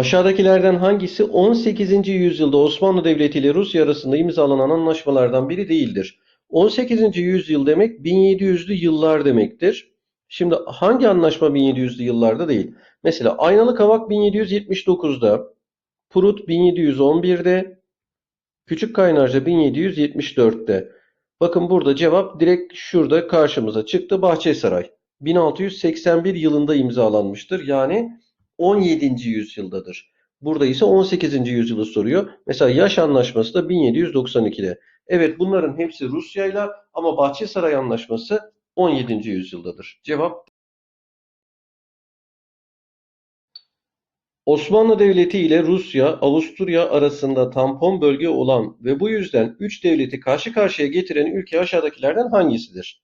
Aşağıdakilerden hangisi 18. yüzyılda Osmanlı Devleti ile Rusya arasında imzalanan anlaşmalardan biri değildir? 18. yüzyıl demek 1700'lü yıllar demektir. Şimdi hangi anlaşma 1700'lü yıllarda değil? Mesela Aynalı Kavak 1779'da, Prut 1711'de, Küçük Kaynarca 1774'te. Bakın burada cevap direkt şurada karşımıza çıktı. Bahçesaray 1681 yılında imzalanmıştır. Yani 17. yüzyıldadır. Burada ise 18. yüzyılı soruyor. Mesela Yaş Anlaşması da 1792'de. Evet bunların hepsi Rusya'yla ama Bahçesaray Anlaşması 17. yüzyıldadır. Cevap Osmanlı Devleti ile Rusya, Avusturya arasında tampon bölge olan ve bu yüzden üç devleti karşı karşıya getiren ülke aşağıdakilerden hangisidir?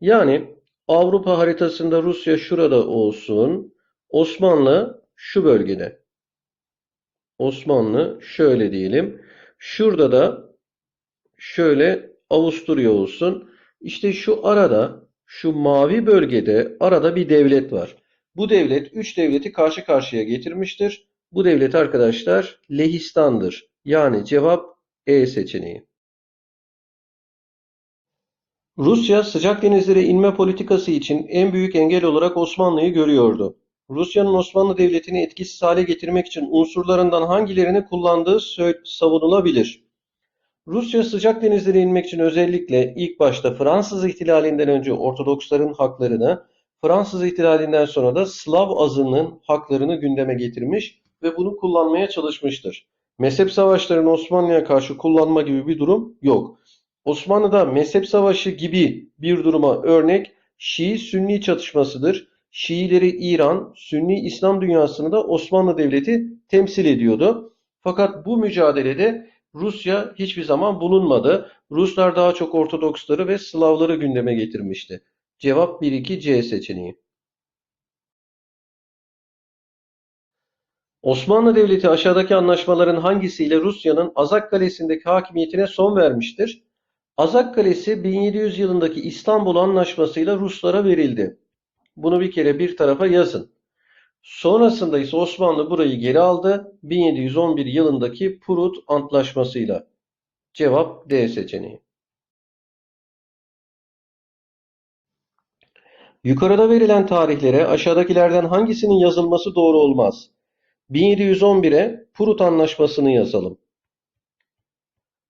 Yani Avrupa haritasında Rusya şurada olsun, Osmanlı şu bölgede. Osmanlı şöyle diyelim. Şurada da şöyle Avusturya olsun. İşte şu arada, şu mavi bölgede arada bir devlet var. Bu devlet üç devleti karşı karşıya getirmiştir. Bu devlet arkadaşlar Lehistan'dır. Yani cevap E seçeneği. Rusya sıcak denizlere inme politikası için en büyük engel olarak Osmanlı'yı görüyordu. Rusya'nın Osmanlı Devleti'ni etkisiz hale getirmek için unsurlarından hangilerini kullandığı savunulabilir. Rusya sıcak denizlere inmek için özellikle ilk başta Fransız ihtilalinden önce Ortodoksların haklarını, Fransız ihtilalinden sonra da Slav azınlığın haklarını gündeme getirmiş ve bunu kullanmaya çalışmıştır. Mezhep savaşlarını Osmanlı'ya karşı kullanma gibi bir durum yok. Osmanlı'da mezhep savaşı gibi bir duruma örnek Şii-Sünni çatışmasıdır. Şiileri İran, Sünni İslam dünyasını da Osmanlı Devleti temsil ediyordu. Fakat bu mücadelede Rusya hiçbir zaman bulunmadı. Ruslar daha çok Ortodoksları ve Slavları gündeme getirmişti. Cevap 1-2 C seçeneği. Osmanlı Devleti aşağıdaki anlaşmaların hangisiyle Rusya'nın Azak Kalesi'ndeki hakimiyetine son vermiştir? Azak Kalesi 1700 yılındaki İstanbul Anlaşması'yla Ruslara verildi. Bunu bir kere bir tarafa yazın. Sonrasında ise Osmanlı burayı geri aldı 1711 yılındaki Prut Antlaşması'yla. Cevap D seçeneği. Yukarıda verilen tarihlere aşağıdakilerden hangisinin yazılması doğru olmaz? 1711'e Prut Anlaşması'nı yazalım.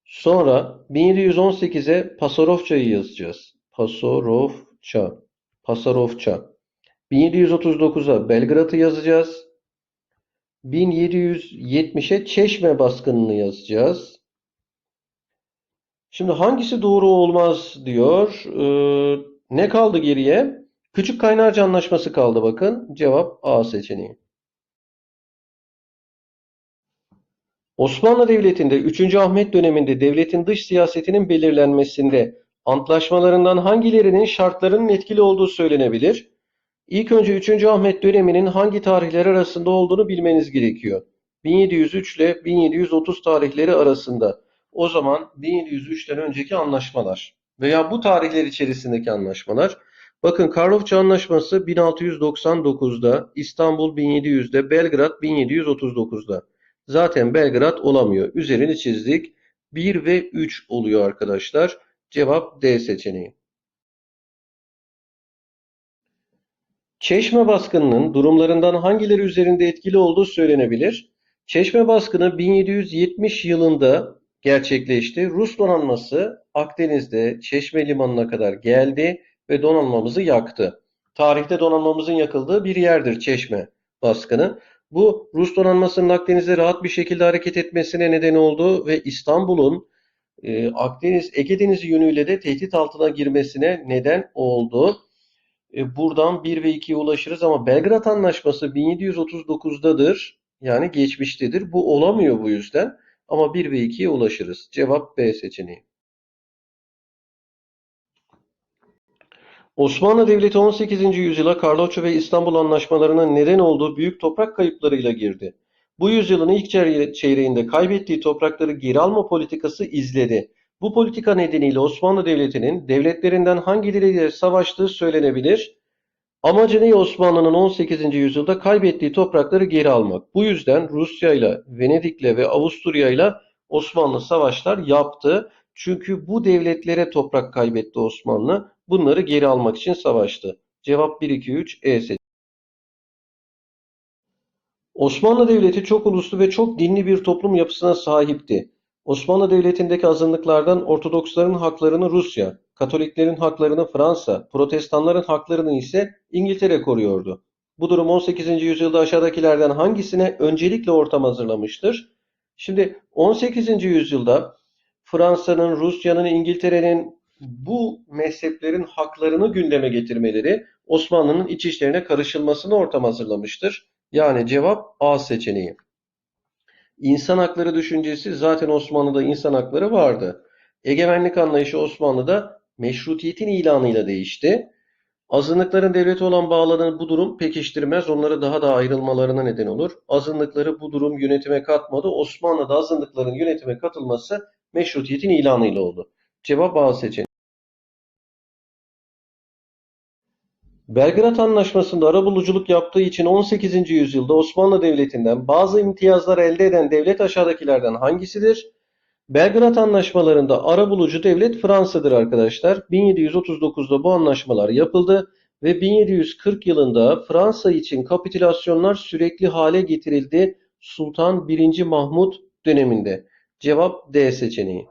Sonra 1718'e Pasarofça'yı yazacağız. Pasarofça. Pasarofça. 1739'a Belgrad'ı yazacağız. 1770'e Çeşme baskınını yazacağız. Şimdi hangisi doğru olmaz diyor. Ee, ne kaldı geriye? Küçük Kaynarca Anlaşması kaldı bakın. Cevap A seçeneği. Osmanlı Devleti'nde 3. Ahmet döneminde devletin dış siyasetinin belirlenmesinde antlaşmalarından hangilerinin şartlarının etkili olduğu söylenebilir? İlk önce 3. Ahmet döneminin hangi tarihler arasında olduğunu bilmeniz gerekiyor. 1703 ile 1730 tarihleri arasında. O zaman 1703'ten önceki anlaşmalar veya bu tarihler içerisindeki anlaşmalar. Bakın Karlofça Anlaşması 1699'da, İstanbul 1700'de, Belgrad 1739'da. Zaten Belgrad olamıyor. Üzerini çizdik. 1 ve 3 oluyor arkadaşlar. Cevap D seçeneği. Çeşme baskınının durumlarından hangileri üzerinde etkili olduğu söylenebilir. Çeşme baskını 1770 yılında gerçekleşti. Rus donanması Akdeniz'de Çeşme limanına kadar geldi ve donanmamızı yaktı. Tarihte donanmamızın yakıldığı bir yerdir Çeşme baskını. Bu Rus donanmasının Akdeniz'de rahat bir şekilde hareket etmesine neden oldu ve İstanbul'un e, Akdeniz, Ege Denizi yönüyle de tehdit altına girmesine neden oldu. E, buradan 1 ve 2'ye ulaşırız ama Belgrad Anlaşması 1739'dadır. Yani geçmiştedir. Bu olamıyor bu yüzden. Ama 1 ve 2'ye ulaşırız. Cevap B seçeneği. Osmanlı Devleti 18. yüzyıla Karloçe ve İstanbul anlaşmalarının neden olduğu büyük toprak kayıplarıyla girdi. Bu yüzyılın ilk çeyreğinde kaybettiği toprakları geri alma politikası izledi. Bu politika nedeniyle Osmanlı Devleti'nin devletlerinden hangileriyle savaştığı söylenebilir. Amacı ne Osmanlı'nın 18. yüzyılda kaybettiği toprakları geri almak. Bu yüzden Rusya ile, Venedik'le ve Avusturya ile Osmanlı savaşlar yaptı. Çünkü bu devletlere toprak kaybetti Osmanlı. Bunları geri almak için savaştı. Cevap 1, 2, 3 E seçeneği. Osmanlı Devleti çok uluslu ve çok dinli bir toplum yapısına sahipti. Osmanlı Devleti'ndeki azınlıklardan Ortodoksların haklarını Rusya, Katoliklerin haklarını Fransa, Protestanların haklarını ise İngiltere koruyordu. Bu durum 18. yüzyılda aşağıdakilerden hangisine öncelikle ortam hazırlamıştır? Şimdi 18. yüzyılda Fransa'nın, Rusya'nın, İngiltere'nin bu mezheplerin haklarını gündeme getirmeleri Osmanlı'nın iç işlerine karışılmasını ortam hazırlamıştır. Yani cevap A seçeneği. İnsan hakları düşüncesi zaten Osmanlı'da insan hakları vardı. Egemenlik anlayışı Osmanlı'da meşrutiyetin ilanıyla değişti. Azınlıkların devlete olan bağlılığını bu durum pekiştirmez, onları daha da ayrılmalarına neden olur. Azınlıkları bu durum yönetime katmadı. Osmanlı'da azınlıkların yönetime katılması meşrutiyetin ilanıyla oldu. Cevap A seçeneği. Belgrad Anlaşması'nda arabuluculuk yaptığı için 18. yüzyılda Osmanlı Devleti'nden bazı imtiyazlar elde eden devlet aşağıdakilerden hangisidir? Belgrad Anlaşmalarında arabulucu devlet Fransa'dır arkadaşlar. 1739'da bu anlaşmalar yapıldı ve 1740 yılında Fransa için kapitülasyonlar sürekli hale getirildi Sultan 1. Mahmut döneminde. Cevap D seçeneği.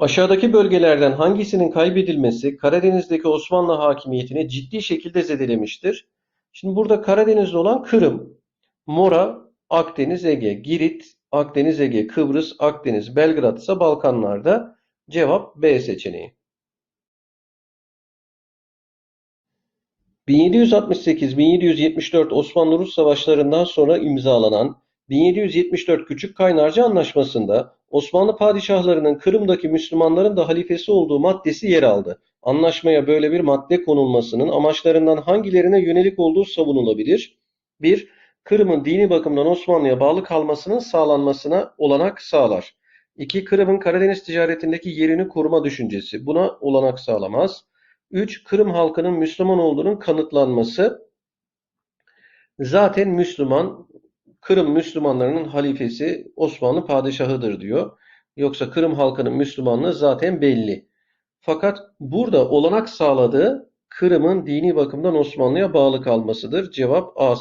Aşağıdaki bölgelerden hangisinin kaybedilmesi Karadeniz'deki Osmanlı hakimiyetini ciddi şekilde zedelemiştir? Şimdi burada Karadeniz'de olan Kırım, Mora, Akdeniz, Ege, Girit, Akdeniz, Ege, Kıbrıs, Akdeniz, Belgrad ise Balkanlarda. Cevap B seçeneği. 1768-1774 Osmanlı-Rus savaşlarından sonra imzalanan 1774 Küçük Kaynarca Anlaşması'nda Osmanlı padişahlarının Kırım'daki Müslümanların da halifesi olduğu maddesi yer aldı. Anlaşmaya böyle bir madde konulmasının amaçlarından hangilerine yönelik olduğu savunulabilir? 1. Kırım'ın dini bakımdan Osmanlı'ya bağlı kalmasının sağlanmasına olanak sağlar. 2. Kırım'ın Karadeniz ticaretindeki yerini koruma düşüncesi buna olanak sağlamaz. 3. Kırım halkının Müslüman olduğunun kanıtlanması. Zaten Müslüman, Kırım Müslümanlarının halifesi Osmanlı padişahıdır diyor. Yoksa Kırım halkının Müslümanlığı zaten belli. Fakat burada olanak sağladığı Kırım'ın dini bakımdan Osmanlı'ya bağlı kalmasıdır. Cevap A